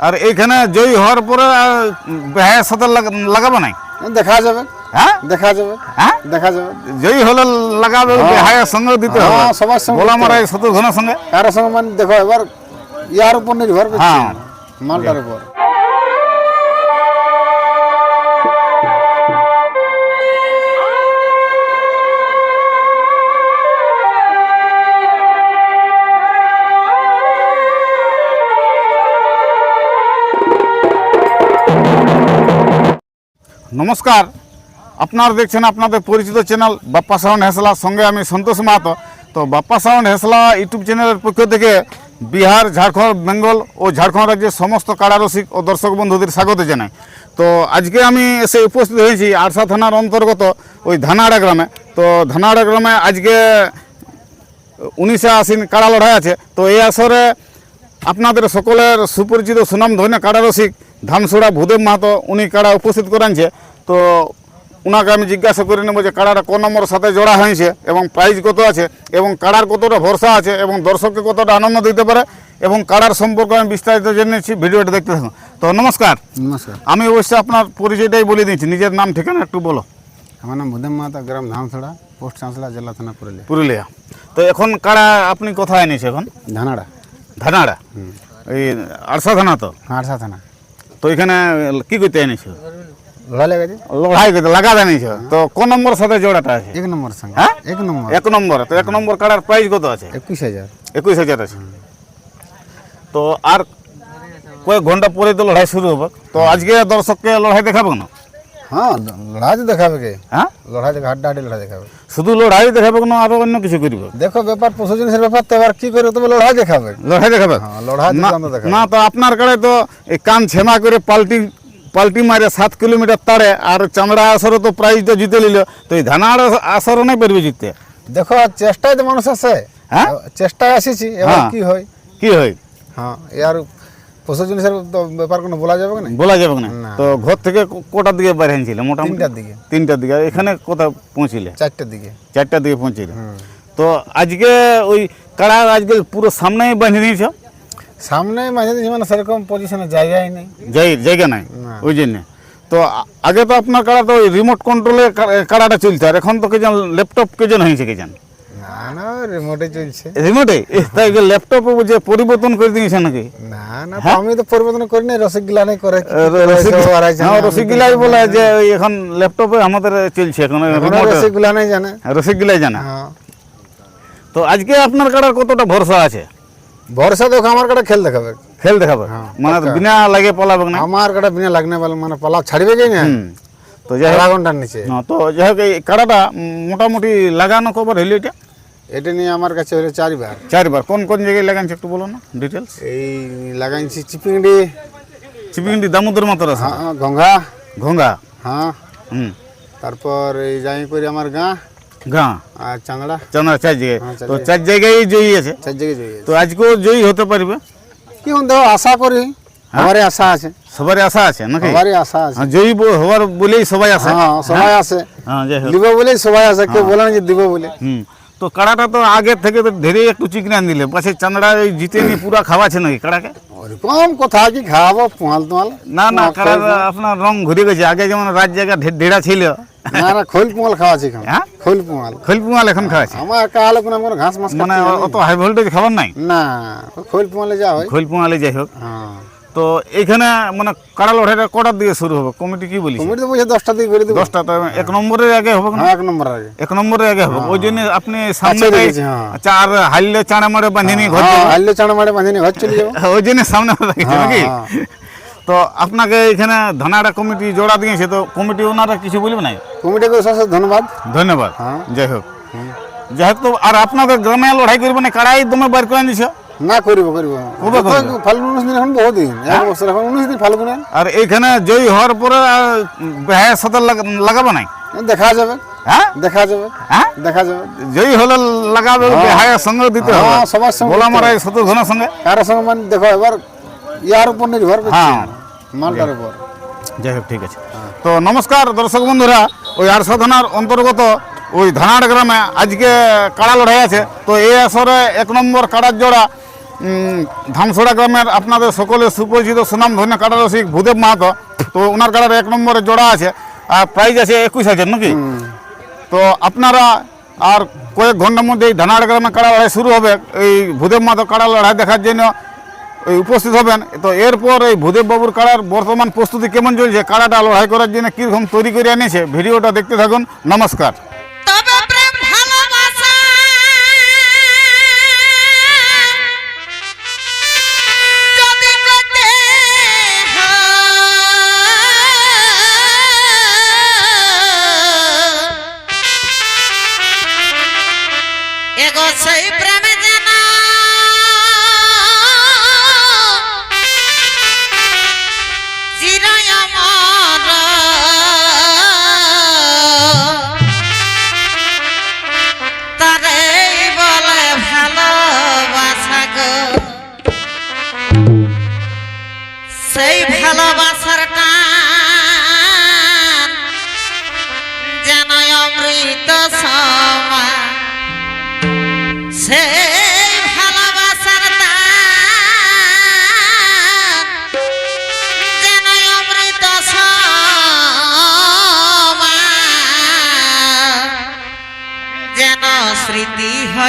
আর এইখানে জয়ী হওয়ার পরে ভাইয়ের সাথে লাগাবো নাই? দেখা যাবে। হ্যাঁ? দেখা যাবে। হ্যাঁ? দেখা যাবে। জয়ী হলে লাগাবে বেহায়ের সঙ্গে দিতে হবে। হ্যাঁ, সবার সঙ্গে গোলা মারা শত্রুঘ্নের সঙ্গে। কারোর সঙ্গে মানে দেখো এবার ইয়ার উপর নির্ভর হ্যাঁ। মালটার উপর। নমস্কার। আপনারা দেখছেন আপনাদের পরিচিত চ্যানেল বাপ্পা সাউন্ড হেসলার সঙ্গে আমি সন্তোষ মাহাতো। তো বাপ্পা সাউন্ড হেসলা ইউটিউব চ্যানেলের পক্ষ থেকে বিহার, ঝাড়খণ্ড, বেঙ্গল ও ঝাড়খণ্ড রাজ্যের সমস্ত কারারসিক ও দর্শক বন্ধুদের স্বাগত জানাই। তো আজকে আমি এসে উপস্থিত হয়েছি আরসা থানার অন্তর্গত ওই ধানাড়া গ্রামে। তো ধানাড়া গ্রামে আজকে উনিশে আশ্বিন কাড়া লড়াই আছে। তো এই আসরে আপনাদের সকলের সুপরিচিত সুনাম ধন্য কাড়ারসিক ধানসুড়া ভূদেব মাহাতো উনি কাড়া উপস্থিত করানছে। তো ওনাকে আমি জিজ্ঞাসা করে নেব যে কাড়াটা কোন নম্বরের সাথে জোড়া হয়েছে এবং প্রাইজ কত আছে এবং কাড়ার কতটা ভরসা আছে এবং দর্শককে কতটা আনন্দ দিতে পারে এবং কাড়ার সম্পর্কে আমি বিস্তারিত জেনেছি ভিডিওটা দেখতে থাকুন। তো নমস্কার। নমস্কার। আমি অবশ্যই আপনার পরিচয়টাই বলে দিয়েছি নিজের নাম ঠিকানা একটু বলো। আমার নাম বুধম মাতা গ্রাম ধামছড়া পোস্ট চাঁচলা জেলা থানা পুরুলিয়া। পুরুলিয়া। তো এখন কাড়া আপনি কোথায় এনেছে এখন? ধানাড়া। ধানাড়া? এই আরসা থানা তো? আরসা থানা। তো এখানে কি করতে এনেছো? লড়াই করতে তো কোন নম্বর সাথে জোড়াটা আছে? এক নম্বর সঙ্গে। হ্যাঁ? এক নম্বর। এক নম্বর। তো এক নম্বর প্রাইস কত আছে? একুশ হাজার। একুশ হাজার আছে। তো আর কয়েক ঘণ্টা পরে তো লড়াই শুরু হবে। তো আজকে দর্শককে লড়াই দেখাবো না হ্যাঁ লড়াই তো দেখাবে কে? হ্যাঁ? লড়াই দেখা হাড্ডা হাড্ডি লড়াই দেখাবে। শুধু লড়াই দেখাবে না আরও অন্য কিছু করবে? দেখো ব্যাপার পশু জিনিসের ব্যাপার তো এবার কি করে তবে লড়াই দেখাবে। লড়াই দেখাবে? হ্যাঁ লড়াই দেখাবে না তো আপনার কাড়ে তো এই কান ছেমা করে পাল্টি পাল্টি মারে সাত কিলোমিটার তাড়ে আর চামড়া আসরে তো প্রাইজ তো জিতে নিল। তো এই ধানার আসরে নাই পারবে জিততে। দেখো চেষ্টায় তো মানুষ আছে। হ্যাঁ? চেষ্টায় আসিছি এবার হ্যাঁ। কি হয়? কি হয়? হ্যাঁ এর পশু জিনিসের ব্যাপার কোনো বলা যাবে না? বলা যাবে না। তো ঘর থেকে কটার দিকে বাইরে হয়েছিল মোটামুটি? তিনটার দিকে। তিনটার দিকে। আর এখানে কোথায় পৌঁছিলে? চারটার দিকে। চারটার দিকে পৌঁছিলে। তো আজকে ওই কাড়া আজকে পুরো সামনেই বাঁধে নিয়েছ সামনে মাঝে দিয়েছি মানে সেরকম পজিশনে জায়গাই নেই। জায়গা নাই? ওই জন্য। তো আগে তো আপনার কাড়া তো রিমোট কন্ট্রোলে কাড়াটা চলছে আর এখন তো কে জান ল্যাপটপ কে জন হয়েছে কে জান? না না রিমোটে চলছে রিমোটে তাই ল্যাপটপ যে পরিবর্তন করে দিয়েছে নাকি? না না আমি তো পরিবর্তন করি রসগোল্লা নেই করে। করে না, হ্যাঁ আমি বলে যে এখন ল্যাপটপে আমাদের চলছে এখন রসগোল্লা নেই জানে। রসিকগিলাই জানা। হ্যাঁ। তো আজকে আপনার কতটা ভরসা আছে? ভরসা দেখো আমার কাটা খেল দেখাবে। খেল দেখাবে? হ্যাঁ, মানে বিনা লাগে পলাবে না? আমার কাটা বিনা লাগনে মানে পালা ছাড়বে কি না? তো যাই ঘণ্টার নিচে। হ্যাঁ, তো যাই হোক এই কাড়াটা মোটামুটি লাগানো খবর হইল এটা? এটা নিয়ে আমার কাছে হলো চারবার। চারবার। কোন কোন জায়গায় লাগানছে একটু বলো না ডিটেলস এই লাগাইছি চিপিংডি। চিপিংডি দামোদর মাতর আছে? হ্যাঁ গঙ্গা। ঘোঙ্গা হ্যাঁ। হুম। তারপর এই যাই করি আমার গাঁ। গাঁ? আর চাংড়া চাঁদা চার জায়গায়। হ্যাঁ, তো চার জায়গায় জয়ী আছে? চার জায়গায় জয়ী তো আজকেও জয়ী হতে পারবে? কি দেখো আশা করি। আমারই আশা আছে। সবারই আশা আছে নাকি? আমারই আশা আছে। হ্যাঁ, জয়ী হওয়ার বলেই সবাই আসে হ্যাঁ সবাই আছে। হ্যাঁ দিব বলেই সবাই আছে। কেউ বলে না যে দিব বলে। হুম। তো কাড়াটা তো আগের থেকে তো ধীরে একটু চিকনান দিলে। পাশে চান্দড়া ওই জিতে নিয়ে পুরা খাওয়াছে নাকি কাড়াকে? ওরকম কথা কি খাওয়াবো পোয়াল তোয়াল না না কাড়া আপনার রং ঘুরে গেছে। আগে যেমন রাত জায়গা ঢেড়া ছিল। না না খোল পোয়াল খাওয়াছি খাও হ্যাঁ? খোল পোয়াল। খৈলপুমাল এখন খাওয়াছে আমার একা হলে কোনো আমার ঘাস মাছ মানে অত হাই ভোল্টেজ খাবার নাই? না খোল পোয়ালে যা হয়। খৈলপুমালে যাই হোক। হ্যাঁ। তো এখানে মানে কাড়া লড়াইটা কটার দিকে শুরু হবে? কমিটি কি বলি কমিটি তো বুঝে দশটা দিকে করে দেবো। দশটা তো এক নম্বরের আগে হবে না? হ্যাঁ এক নম্বর আগে। এক নম্বরের আগে হবে। ওই জন্য আপনি সামনে কাছে রেখেছি, হ্যাঁ। চার হাইলে চাড়া মারে বাঁধে নিয়ে ঘর হ্যাঁ। হাইলে চানা মারে বাঁধিনি ঘর চলে যাব ওই জন্য সামনে রাখছে হ্যাঁ, নাকি? হ্যাঁ। তো আপনাকে এখানে ধানাড়া কমিটি জোড়া দিয়েছে তো কমিটি ওনারা কিছু বলবে না কমিটিকে ধন্যবাদ। ধন্যবাদ। হ্যাঁ। যাই হোক। যাই হোক তো আর আপনাদের গ্রামে লড়াই করবে না? কাড়াই দমে বার করে নিছ না করিব করিব। ফাল্গুন উনিশ দিন এখন বহু দিন। এক বছর এখন উনিশ দিন ফাল্গুনে। আর এইখানে জয়ী হওয়ার পরে বেহায়ের সাথে লাগা- লাগাবে নাই? দেখা যাবে। হ্যাঁ? দেখা যাবে। হ্যাঁ? দেখা যাবে। জয়ী হলে লাগাবে বেহায়ের সঙ্গে দিতে হবে। হ্যাঁ, সবার সঙ্গে সঙ্গে? কারোর সঙ্গে মানে দেখো এবার ইয়ার উপর নির্ভর হ্যাঁ। মালটার উপর। যাই হোক ঠিক আছে। তো নমস্কার দর্শক বন্ধুরা ওই আরসা থানার অন্তর্গত ওই ধানাড় গ্রামে আজকে কাড়া লড়াই আছে। তো এই আসরে এক নম্বর কাড়ার জোড়া ধামসোড়া গ্রামের আপনাদের সকলের সুপরিচিত সুনাম ধন্য কাটা রসিক ভূদেব মাহাতো। তো ওনার কাটার এক নম্বরে জোড়া আছে আর প্রাইজ আছে একুশ হাজার নাকি? তো আপনারা আর কয়েক ঘণ্টার মধ্যে এই ধানাড় গ্রামে কাড়া লড়াই শুরু হবে। এই ভূদেব মাহাতো কাড়া লড়াই দেখার জন্য এই উপস্থিত হবেন। তো এরপর এই ভূদেব বাবুর কাড়ার বর্তমান প্রস্তুতি কেমন চলছে কাড়াটা লড়াই করার জন্য কীরকম তৈরি করে এনেছে ভিডিওটা দেখতে থাকুন। নমস্কার।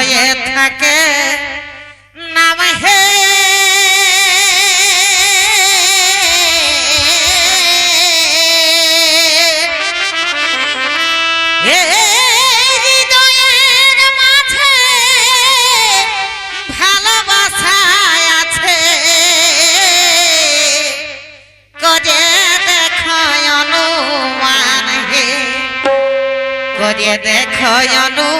হয়ে থাকে। নাম হে। দেখো অনু